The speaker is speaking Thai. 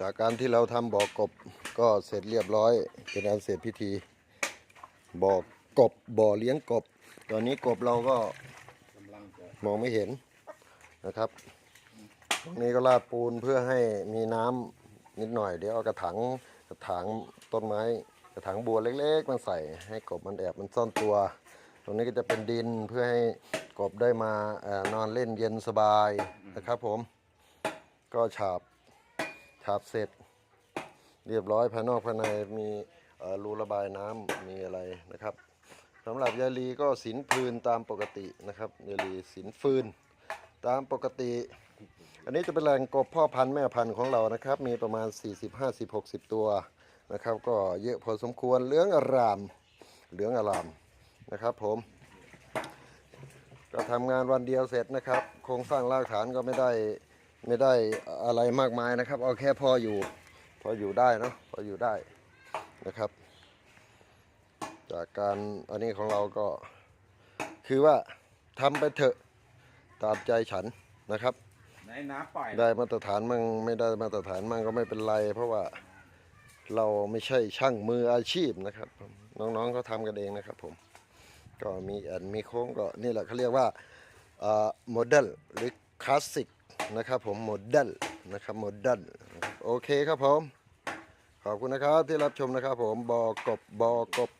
จากการที่เราทำบ่อกบก็เสร็จเรียบร้อย เป็นอันเสร็จพิธีบ่อกบบ่อเลี้ยงกบ ตอนนี้กบเราก็มองไม่เห็นนะครับตรงนี้ก็ลาดปูนเพื่อให้มีน้ำนิดหน่อย เดี๋ยวเอากระถางกระถางต้นไม้ กระถางบัวเล็กๆมาใส่ให้กบมันแอบมันซ่อนตัว ตรงนี้ก็จะเป็นดินเพื่อให้กบได้มาอนอนเล่นเย็นสบายนะครับผมก็ฉาบ ฉาบเสร็จ เรียบร้อยภายนอกภายในมีรูระบายน้ำมีอะไรนะครับสำหรับยาลีก็สินฟืนตามปกตินะครับยาลีสินฟืนตามปกติ อันนี้จะเป็นแหล่งกบพ่อพันธุ์แม่พันธุ์ของเรานะครับ มีประมาณ 40 50 60 ตัวนะครับ ก็เยอะพอสมควรเหลืองอารามเหลืองอารามนะครับ ผม ก็ทำงานวันเดียวเสร็จนะครับ โครงสร้างรากฐานก็ไม่ได้ ไม่ได้อะไรมากมายนะครับ เอาแค่พออยู่ พออยู่ได้เนาะพออยู่ได้นะครับ จากการอันนี้ของเราก็ คือว่าทำไปเถอะตามใจฉันนะครับ ไหนน้ำปล่อยได้มาตรฐานมั่งไม่ได้มาตรฐานมั่งก็ไม่เป็นไร เพราะว่าเราไม่ใช่ช่างมืออาชีพนะครับ น้องๆเขาทำกันเองนะครับ ผม ก็มีแอนมีโค้งก็นี่แหละเขาเรียกว่าโมเดลหรือคลาสสิก นะครับผมโมเดลนะครับโมเดลโอเคครับผม ขอบคุณนะครับที่รับชมนะครับผมบอกบบอกบ